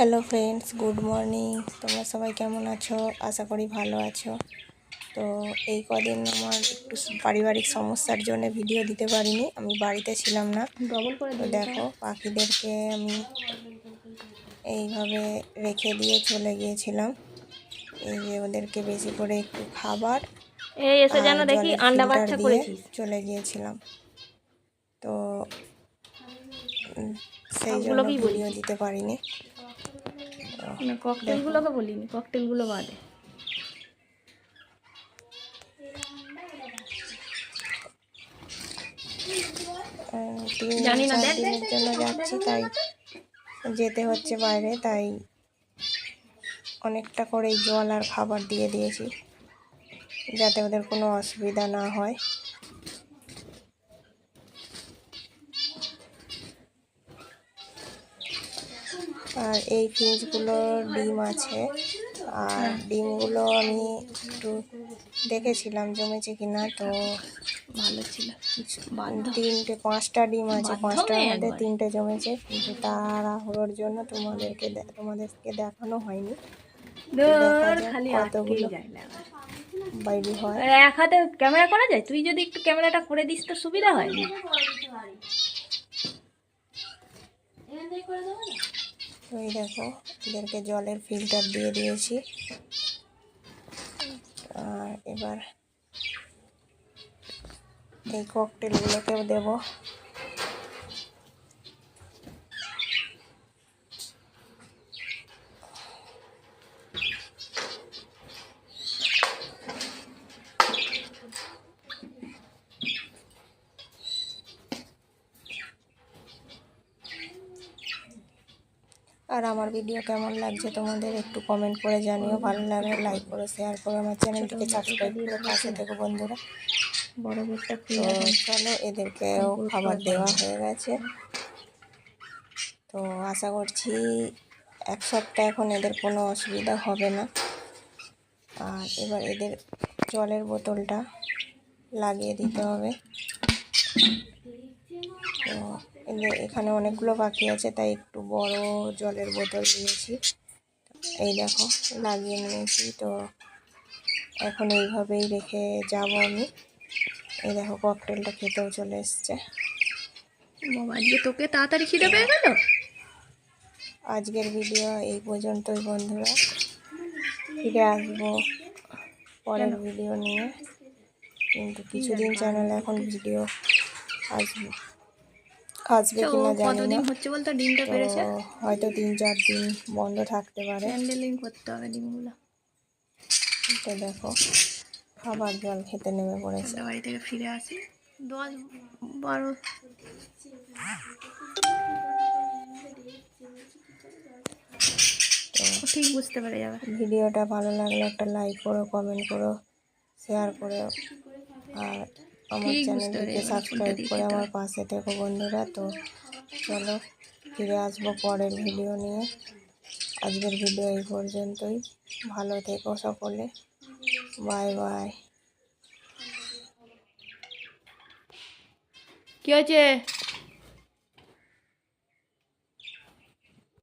Hello friends good morning তোমরা সবাই কেমন আছো? আশা করি ভালো আছো। তো এই কদিন আমার একটু পারিবারিক সমস্যার জন্য ভিডিও দিতে পারিনি। আমি বাড়িতে ছিলাম না। ডবল করে তো দেখো পাখিদেরকে আমি এইভাবে রেখে দিয়ে চলে গিয়েছিলাম। এই যে ওদেরকে বেশি করে একটু খাবার দেখি আন্ডা বাচ্চা দিয়ে চলে গিয়েছিলাম। তো সেই জন্য ভিডিও দিতে পারিনি। না ককটেলগুলোকে বলিনি ককটেলগুলো বাদে। জানি না, দিনের জন্য যাচ্ছি তাই যেতে হচ্ছে বাইরে তাই অনেকটা করে জল আর খাবার দিয়ে দিয়েছি যাতে ওদের কোনো অসুবিধা না হয়। আর এই ফিঞ্চগুলোর ডিম আছে। আর ডিমগুলো আমি একটু দেখেছিলাম জমেছে কিনা তো ভালো ছিল। তিনটে পাঁচটা ডিম আছে পাঁচটার মধ্যে তিনটে জমেছে। কিন্তু তাড়াহুড়োর জন্য তোমাদেরকে তোমাদেরকে দেখানো হয়নি। কতগুলো। না। বাইরে হয়। এক হাতে ক্যামেরা করা যায়? তুই যদি একটু ক্যামেরাটা করে দিস তো সুবিধা হয় ওই দেখো এদেরকে জলের ফিল্টার দিয়ে দিয়েছি। আর এবার এই ককটেলগুলোকেও দেবো। আর আমার ভিডিও কেমন লাগছে তোমাদের একটু কমেন্ট করে জানিও। ভালো লাগলে লাইক করো শেয়ার করো আমার চ্যানেলটিকে সাবস্ক্রাইব করে পাশে থেকো বন্ধুরা। বড় তো চলো এদেরকেও খাবার দেওয়া হয়ে গেছে। তো আশা করছি এক সপ্তাহ এখন এদের কোনো অসুবিধা হবে না। আর এবার এদের জলের বোতলটা লাগিয়ে দিতে হবে। তো এখানে অনেকগুলো পাখি আছে তাই একটু বড় জলের বোতল দিয়েছি। এই দেখো লাগিয়ে নিয়েছি তো এখন এইভাবেই রেখে যাব আমি। এই দেখো ককটেলটা খেতেও চলে এসছে। আজকে তোকে তাড়াতাড়ি খিদে পেয়ে গেল? আজকের ভিডিও এই পর্যন্তই বন্ধুরা। ফিরে আসব পরের ভিডিও নিয়ে। কিন্তু কিছুদিন চ্যানেলে এখন ভিডিও আসবে। আসবে কিনা জানি না। হচ্ছে বলতো? ডিমটা পেরেছে? হয়তো তিন চার দিন বন্ধ থাকতে পারে। হ্যান্ডেলিং করতে হবে ডিমগুলো। তো দেখো খাবার জল খেতে নেমে পড়েছে। বাড়ি থেকে ফিরে আসি। দশ বারো। ঠিক বুঝতে পেরে যাবে। ভিডিওটা ভালো লাগলে একটা লাইক করো কমেন্ট করো শেয়ার করো। আর আমার চ্যানেলটিকে সাবস্ক্রাইব করে আমার পাশে থেকো বন্ধুরা। তো চলো ফিরে আসব পরের ভিডিও নিয়ে। আজকের ভিডিও এই পর্যন্তই। ভালো থেকো সকলে। বাই বাই কি হয়েছে?